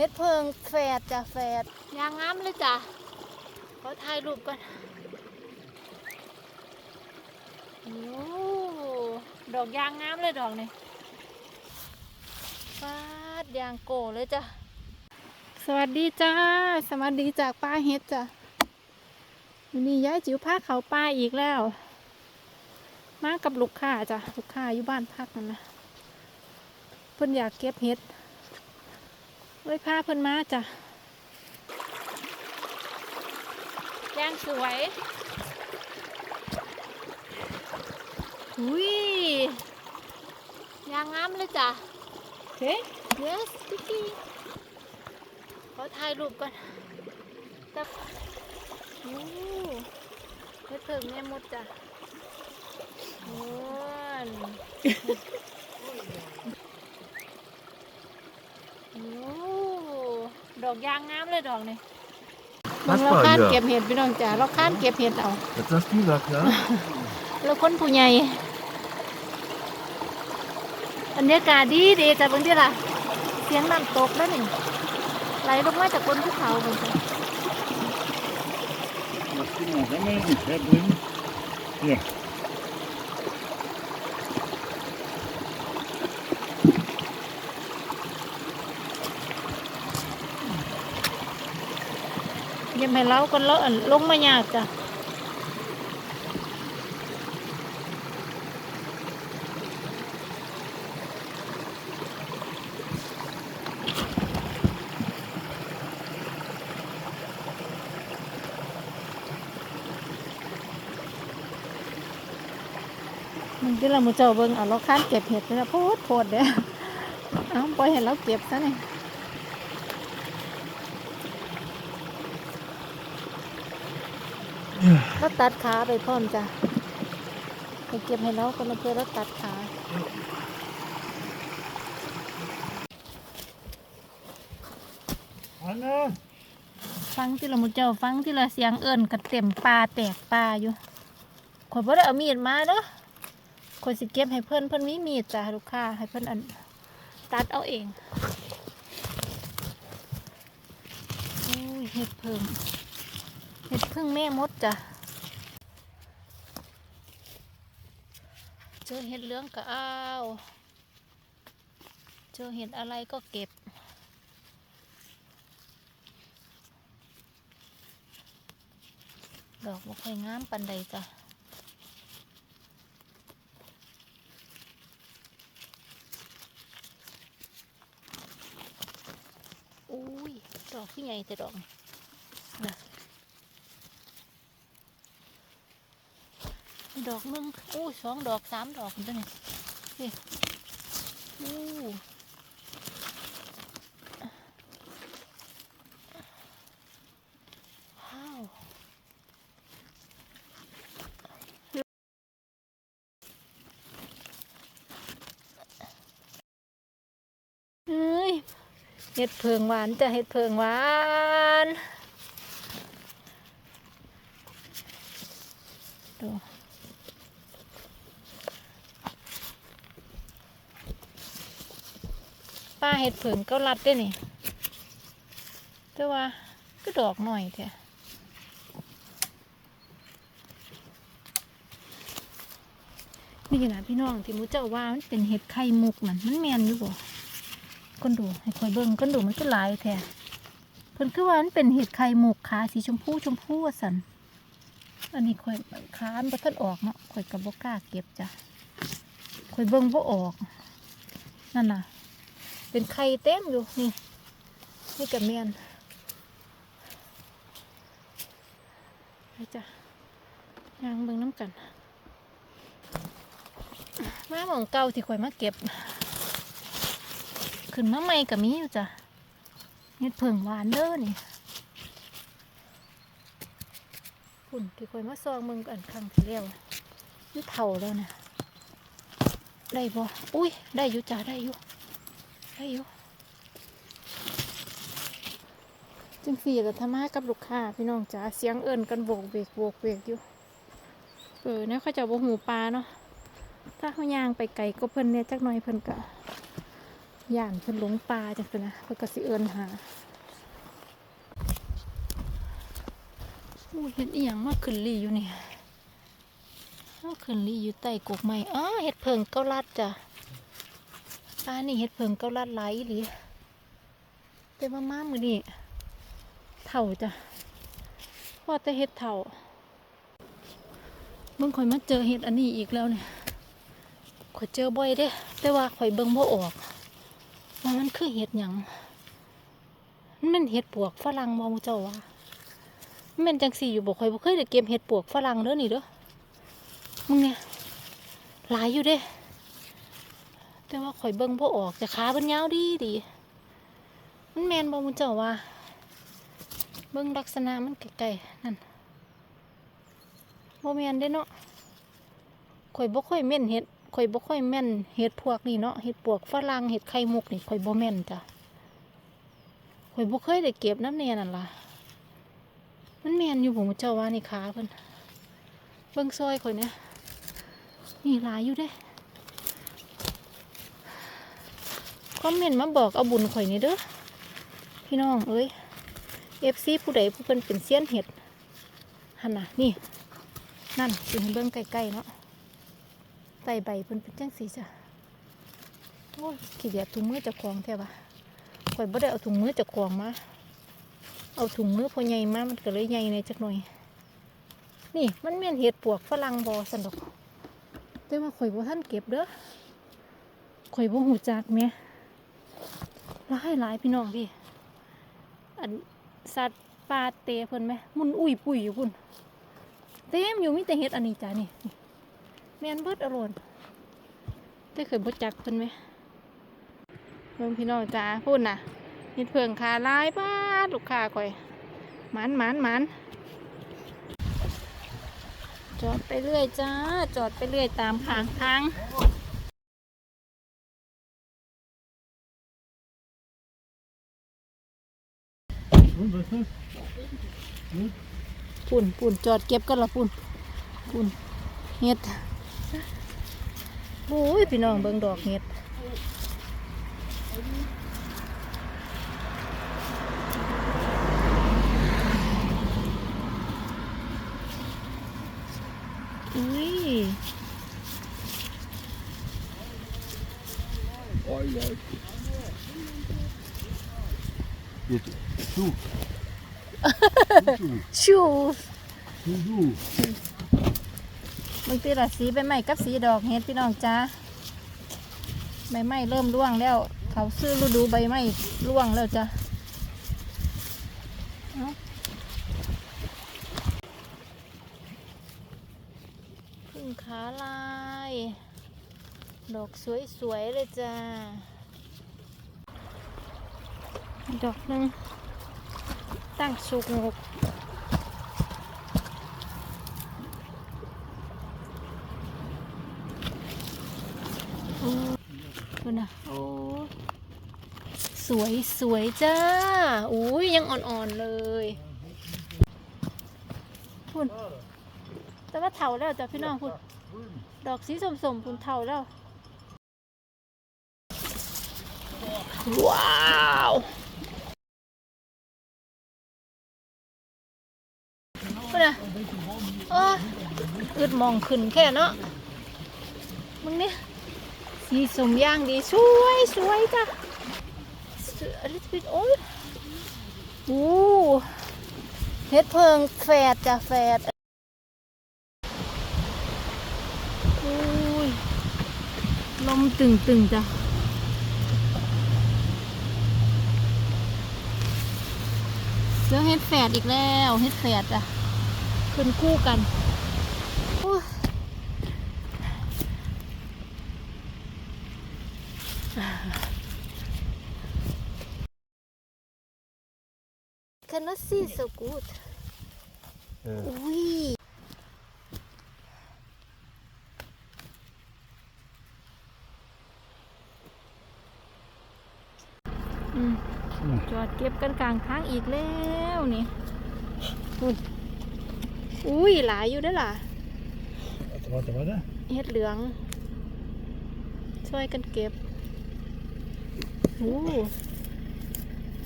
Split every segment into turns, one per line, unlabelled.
เฮ็ดเพิงแฝดจ้ะแฝดยางงามเลยจ้ะขอถ่ายรูปก่อนโอ้ดอกยางงามเลยดอกนี่ฟาดยางโกเลยจ้ะสวัสดีจ้า สวัสดีจากป้าเฮ็ดจ้ะวันนี้ย้ายจิ๋วพาเขาป้าอีกแล้ว มากับลูกค้าจ้ะลูกค้าอยู่บ้านพักนั่นนะเพิ่นอยากเก็บเฮ็ด เลยพาเพิ่นมาจ้ะย่างสวยอุ้ยยางงามเลยจ้ะเฮ้ yes พี่กี้ขอถ่ายรูปก่อนแต่โอ้เฮ็ดเพิ่งแม่มดจ้ะโอ้นโอ้ด อกยางงามเลยดอกนี่
พัด
เรา
เปิด
ข้าน
เหรอ
เก็บเห็ดพี่น้องจ๋าเราข้านเก็บเห็ดเอา
Jetzt hast du das, ja?
แล้วคนผู้ใหญ่บรรยากาศดีดีจ้ะเบางทีล่ะ เสียงน้ำตกแล้วนี่ไหลลงมาจากบนภูเขาบนจ้ะ
Das kann man sammeln und herbringen. Hier.
อยังให้เล้ากันแล้วอั่นลงมายากจ้ะมันที่เราหมู เจ้าเบิ่งเอาเราข้านเก็บเห็ดนะโพดโพดเด้ เอาปล่อยให้เราเก็บซะนี่แล้วตัดขาไปพร้อมจ้ะไปเก็บให้เราคนละเพื่อแล้วตัดขา
Anna!
ฟังที่เราหมุเจ้าฟังที่เราเสียงเอิญกระเต็มปลาแตกปลาอยู่ขอยบ่ได้เอามีดมาเด้อขอยสิเก็บให้เพื่อนเพื่อนมีมีดจ้ะลูกค้าให้เพื่อนอันตัดเอาเองอุ้ยเห็ดเพิ่งเห็ดพึ่งแม่มดจ้ะ เจอเห็ดเหลืองก็เอาเจอเห็ดอะไรก็เก็บ ดอกบ่ค่อยงามปันใดจ้ะอุ้ย ดอกที่ใหญ่แต่ดอกนี่นะ ดอกนึงอู้สองดอกสามดอกตัวนี้นี่อู้ว้าวเอ้ยเห็ดเพิงหวานจะเห็ดเพิงหวานดู ป้าเห็ดเพิงก็รัดได้นี่แต่ว่าก็ดอกหน่อยแท้นี่นะพี่น้องที่มูเจ้าว่ามันเป็นเห็ดไข่มุกมันมันแมนอยู่บ่ก้นดูให้คอยเบิ่งก้นดูมันก็หลายแท้เพิ่นคือว่ามันเป็นเห็ดไข่หมกขาสีชมพูชมพูสันอันนี้คอยค้านบ่ทันออกเนาะคอยกับบ่กล้าเก็บจ้ะคอยเบิ่งบ่ออกนั่นน่ะ เป็นไข่เต็มอยู่นี่นี่กับเมียนไปจ้ะยางเบิ่งน้ำกัน มาหมองเก่าที่คอยมาเก็บ ขึ้นมาใหม่กับมีอยู่จ้ะเห็ดเผิงหวานเด้อนี่ฝุ่นที่คอยมาซองมึงกันครั้งที่แล้วนี่เท่าแล้วนะได้บ่อุ้ยได้อยู่จ้ะได้อยู่ ได้อยู่จังสี่แล้วทำมากับลูกค้าพี่น้องจ๋าเสียงเอิญกันโบกเวกโบกเวกอยู่เออเนี่ยเขาจะบ่หูปลาเนาะถ้าเขาย่างไปไก่ก็เพิ่นเนี่ยจักหน่อยเพิ่นกะย่านเพิ่นหลงป่าจังซี่นะเพิ่นก็สิเอิ้นหาอู้เฮ็ดอีหยังมาขึ้นลีอยู่นี่มาขึ้นลีอยู่ใต้กกไม้อ้าเฮ็ดเพิงเกาลัดจ้ะ ป่านี่เฮ็ดเพิงเกาลัดหลายอีหลีแต่ว่ามามือนี้เฒ่าจ้ะว่าแต่เฮ็ดเฒ่าเบิ่งข่อยมาเจอเฮ็ดอันนี้อีกแล้วเนี่ยข่อยเจอบ่อยเด้ แต่ว่าข่อยเบิ่งบ่ออกว่ามันคือเห็ดหยังมันเห็ดปวกฝรั่งมองเจ้าว่ามันจังสี่อยู่บอกข่อยบ่เคยได้เก็บเห็ดปวกฝรั่งเด้อนี่เด้อมึงเนี่ยหลายอยู่เด้ แต่ว่าข่อยเบิ่งบ่ออกแต่ขาเป็นยาวดีดี มันแมนบ่มึงเจ้าว่า เบิ่งลักษณะมันไกลๆนั่นบ่แมนเด้เนาะข่อยบ่ค่อยแม่นเห็ดข่อยบ่ค่อยแม่นเห็ดพวกนี้เนาะเห็ดปวกฝรั่งเห็ดไข่มุกนี่ข่อยบ่แม่นจ้ะข่อยบ่เคยได้เก็บน้ำแน่นั่นล่ะ มันแม่นอยู่ผมเจ้าว่านี่ขาเพิ่นเบิ่งซอยข่อยเนี่ยนี่หลายอยู่เด้ คอมเมนต์มาบอกเอาบุญข่อยนี่เด้อพี่น้องเอ้ย FC ผู้ใดผู้เพิ่นเป็นเซียนเห็ดหันน่ะนี่ นั่นสิให้เบิ่งใกล้ๆเนาะใส่ใบเพิ่นเป็นจังสีจ้ะโอ้ยขี้เดียดถุงมือจะคลองแท้ปะข่อยบ่ได้เอาถุงมือจะคลองมาเอาถุงมือพอใหญ่มามันก็เลยใหญ่ในจักหน่อย นี่มันแม่นเห็ดปวกฝรั่งบอสันดอกแต่ว่าข่อยบ่ท่านเก็บเด้อข่อยบ่หูจักแม่ หลายหลายพี่น้องพี่อันสัตว์ป่าเตะเพิ่นไหมมุนอุ้ยปุยอยู่พุ่นเต็มอยู่มีแต่เห็ดอันนี้จ้ะนี่แมนเบิดอรรถได้เคยบ่จักเพิ่นไหมเบิ่งพี่น้องจ้าพูดน่ะนี่เพิ่องขาลายบ้าลูกค้าข่อยหมันหมันหมันจอดไปเรื่อยจ้า จอดไปเรื่อยตามทางทาง
Wo ist das?
ปุ่นปุ่นจอดเก็บกันละปุ่นปุ่นเห็ดโอ้ยพี่น้องเบิ่งดอกเห็ดอุ้ย
Oi, oi. Jetzt, du. Du,
ชู
du, du.
บางทีละสีใบไม้กับสีดอกเห็ดพี่น้องจ้าใบไม้เริ่มร่วงแล้ว เขาซื้อฤดูใบไม้ร่วงแล้วจ้ะเอาพึ่งขาลาย ดอกสวยๆเลยจ้า ดอกหนึ่ง ตั้งสุกงกโอ้คุณนะโอ้สวยสวยจ้าอุ้ยยังอ่อนๆเลยคุณแต่ว่าเถาแล้วจ้ะพี่น้องคุณดอกสีสมๆคุณเถาแล้ว ว้าว คุณนะโอ้อึดมองขึ้นแค่เนาะมึงเนี่ยสีสมย่างดีสวยสวยจ้ะสวย a little bit old โอ้เฮ็ดเพิงแฝดจ้ะแฝดโอ้ยลมตึงตึงจ้ะเจอเฮ็ดแฝดอีกแล้วเฮ็ดแฝดจ้ะ ขึ้นคู่กันโอ้ย cannot see so good.
Ja.
Ui. Ừ. จอดเก็บกันกลางทางอีกแล้วนี่ อุ้ยอุ้ยหลายอยู่ได้อล่ะ
Warte, warte, warte.
เฮ็ดเหลือง ช่วยกันเก็บ โอ้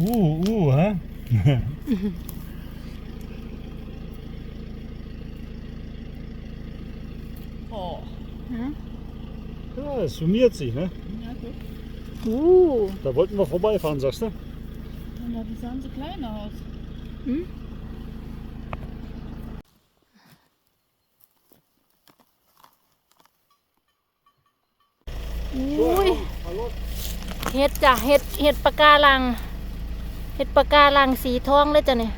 Oeh, oeh, hè?
โอ้
ฮะ
Ja, es summiert sich, ne?
ja gut.
โอ้
Da wollten wir vorbeifahren, sagst du?
Ja, die sahen so klein aus.
หื ห็ดจ้ะเห็ดเห็ดปะการัง เห็ดปะการังสีทองเลยจ้ะเนี่ย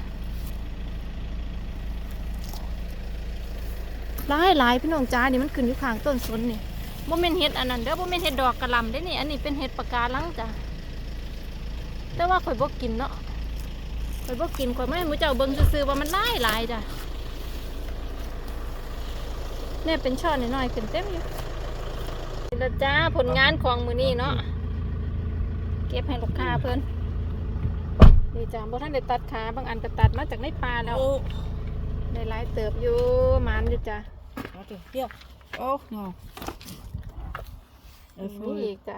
หลายหลายพี่น้องจ้านี่มันขึ้นอยู่ข้างต้นสนนี่บ่แม่นเห็ดอันนั้นเด้อบ่แม่นเห็ดดอกกระลำเด้นี่ อันนี้เป็นเห็ดปะการังจ้ะแต่ว่าข่อยบ่กินเนาะข่อยบ่กินข่อยไม่ให้หมูเจ้าเบิ่งซื่อๆว่ามันหลายหลายจ้ะเนี่ยเป็นช่อน้อยๆขึ้นเต็มอยู่นี่ละจ้าผลงานของมือนี้เนาะ ก็บให้ลูกค้าเพิ่นนี่จ้าบ่ท่านได้ตัดขาบางอันก็ตัดมาจากในป่าแล้ว
Oh.
ได้หลายเติบอยู่หมานอยู่จ้ะ
Warte, hier. Auch noch.
นี่
Erfolg.
อีกจ้ะ